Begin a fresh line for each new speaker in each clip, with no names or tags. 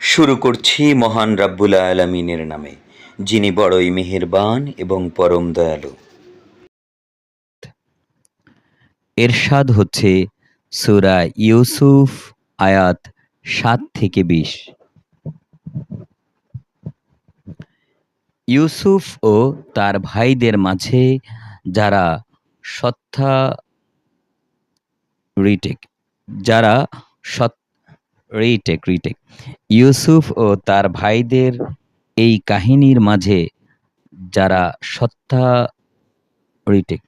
শুরু করছি মহান রাব্বুল আলামিনের নামে, যিনি বড়ই মেহেরবান এবং পরম দয়ালু।
এরশাদ হচ্ছে সূরা ইউসুফ, আয়াত সাত থেকে বিশ। ইউসুফ ও তার ভাইদের মাঝে যারা সত্তা রিটেক যারা সৎ রিটেক রিটেক ইউসুফ ও তার ভাইদের এই কাহিনীর মাঝে যারা সত্তা রিটেক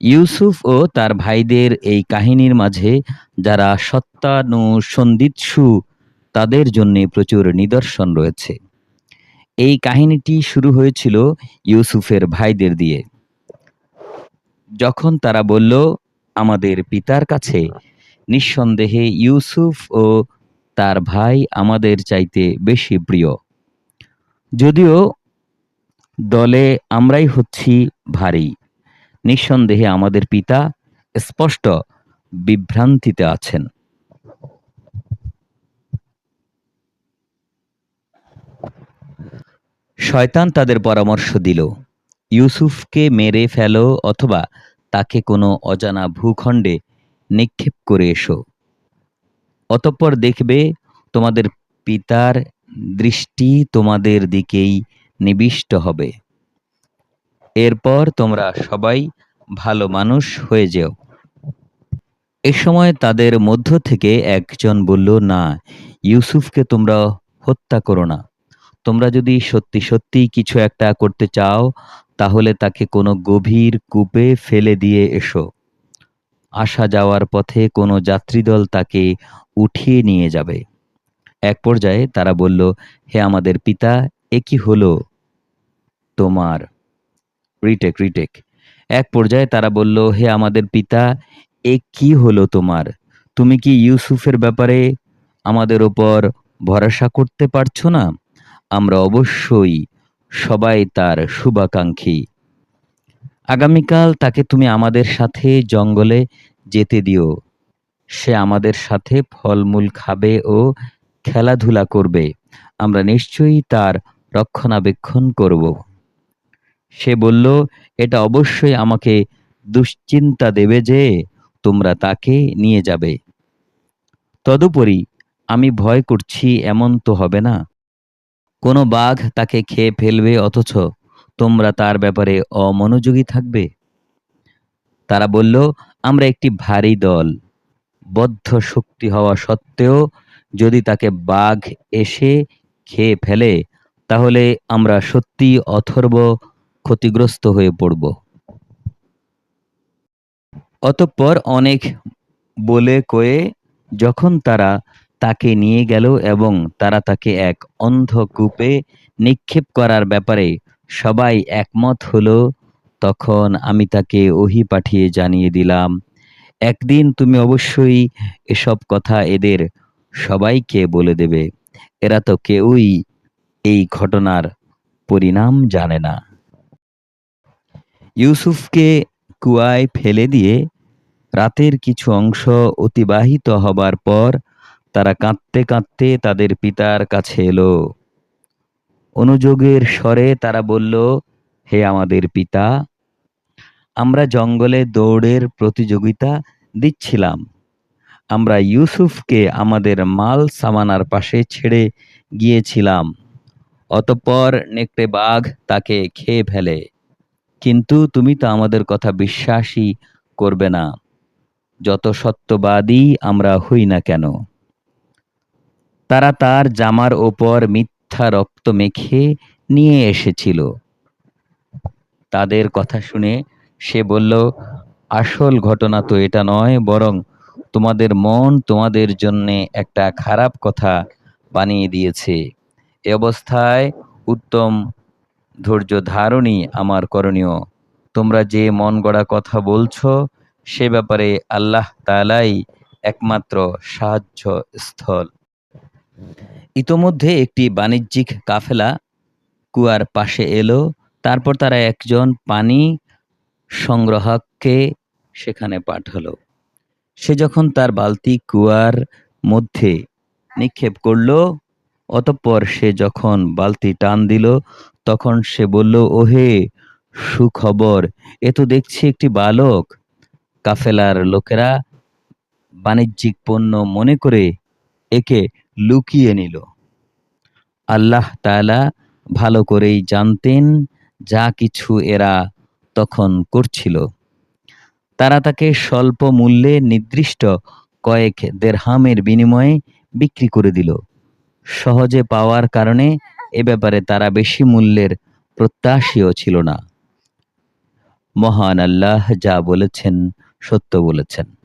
ইউসুফ ও তার ভাইদের এই কাহিনীর মাঝে যারা সত্যানুসন্দিৎসু তাদের জন্য প্রচুর নিদর্শন রয়েছে। এই কাহিনীটি শুরু হয়েছিল ইউসুফের ভাইদের দিয়ে। যখন তারা বলল, আমাদের পিতার কাছে নিঃসন্দেহে ইউসুফ ও তার ভাই আমাদের চাইতে বেশি প্রিয়। যদিও দলে আমরাই হচ্ছি ভারী, নিঃসন্দেহে আমাদের পিতা স্পষ্ট বিভ্রান্তিতে আছেন। শয়তান তাদের পরামর্শ দিল। ইউসুফকে মেরে ফেলো অথবা তাকে কোনো অজানা ভূখণ্ডে নিক্ষেপ করে এসো। অতঃপর দেখবে তোমাদের পিতার দৃষ্টি তোমাদের দিকেই নিবিষ্ট হবে। এরপর তোমরা সবাই ভালো মানুষ হয়ে যেও। এ সময় তাদের মধ্য থেকে একজন বলল, না, ইউসুফকে তোমরা হত্যা করো না। তোমরা যদি সত্যি সত্যি কিছু একটা করতে চাও, তাহলে তাকে কোনো গভীর কূপে ফেলে দিয়ে এসো। আসা যাওয়ার পথে কোনো যাত্রীদল তাকে উঠিয়ে নিয়ে যাবে। এক পর্যায়ে তারা বলল, হে আমাদের পিতা, এ কি হলো? তোমার। Retake retake. এক পর্যায়ে তারা বলল, হে আমাদের পিতা, এ কি হলো তোমার? তুমি কি ইউসুফের ব্যাপারে আমাদের ওপর ভরসা করতে পারছ না? আমরা অবশ্যই সবাই তার শুভাকাঙ্ক্ষী। আগামীকাল তাকে তুমি আমাদের সাথে জঙ্গলে যেতে দিও। সে আমাদের সাথে ফলমূল খাবে ও খেলাধুলা করবে। আমরা নিশ্চয়ই তার রক্ষণাবেক্ষণ করব। সে বলল, এটা অবশ্যই আমাকে দুশ্চিন্তা দেবে যে তোমরা তাকে নিয়ে যাবে। তদুপরি আমি ভয় করছি, এমন তো হবে না। কোনো বাঘ তাকে খেয়ে ফেলবে অথচ তোমরা তার ব্যাপারে অমনোযোগী থাকবে? তারা বলল, আমরা একটি ভারী দল। বদ্ধ শক্তি হওয়া সত্ত্বেও যদি তাকে বাঘ এসে খেয়ে ফেলে, তাহলে আমরা সত্যি অথর্ব ক্ষতিগ্রস্ত হয়ে পড়ব। অতঃপর অনেক বলে কয়ে যখন তারা তাকে নিয়ে গেল এবং তারা তাকে এক অন্ধকূপে নিক্ষেপ করার ব্যাপারে সবাই একমত হলো। তখন আমি তাকে ওহি পাঠিয়ে জানিয়ে দিলাম, একদিন তুমি অবশ্যই এসব কথা এদের সবাইকে বলে দেবে। এরা তো কেউই এই ঘটনার পরিণাম জানে না। ইউসুফকে কুয়ায় ফেলে দিয়ে রাতের কিছু অংশ অতিবাহিত হবার পর তারা কাঁদতে কাঁদতে তাদের পিতার কাছে এলো। অনুযোগের স্বরে তারা বলল, হে আমাদের পিতা, আমরা জঙ্গলে দৌড়ের প্রতিযোগিতা দিচ্ছিলাম। আমরা ইউসুফকে আমাদের মাল সামানার পাশে ছেড়ে গিয়েছিলাম। অতঃপর নেকড়ে বাঘ তাকে খেয়ে ফেলে। কিন্তু তুমি তো আমাদের কথা বিশ্বাসই করবে না। যত সত্যবাদী আমরা হই না কেন? তারা তার জামার ওপর মিথ্যা রক্ত মেখে নিয়ে এসেছিল। তাদের কথা শুনে সে বলল, আসল ঘটনা তো এটা নয়, বরং তোমাদের মন তোমাদের জন্য একটা খারাপ কথা বানিয়ে দিয়েছে। এ অবস্থায় উত্তম ধৈর্য ধারণই আমার করণীয়। তোমরা যে মন গড়া কথা বলছো, সে ব্যাপারে আল্লাহ তালাই একমাত্র সাহায্য স্থল ইতোমধ্যে একটি বাণিজ্যিক কাফেলা কুয়ার পাশে এলো, তারপর তারা একজন পানি সংগ্রাহককে সেখানে পাঠালো। সে যখন তার বালতি কুয়ার মধ্যে নিক্ষেপ করল, অতঃপর সে যখন বালতি টান দিল, তখন সে বলল, ওহে সুখবর, এ তো দেখছি একটি বালক। কাফেলার লোকেরা বাণিজ্যিক পণ্য মনে করে একে লুকিয়ে নিল। আল্লাহ তাআলা ভালো করেই জানতেন যা কিছু এরা তখন করছিল। তারা তাকে স্বল্প মূল্যে নির্দিষ্ট কয়েক দেড়হামের বিনিময়ে বিক্রি করে দিল। সহজে পাওয়ার কারণে এ ব্যাপারে তারা বেশি মূল্যের প্রত্যাশীও ছিল না। মহান আল্লাহ যা বলেছেন, সত্য বলেছেন।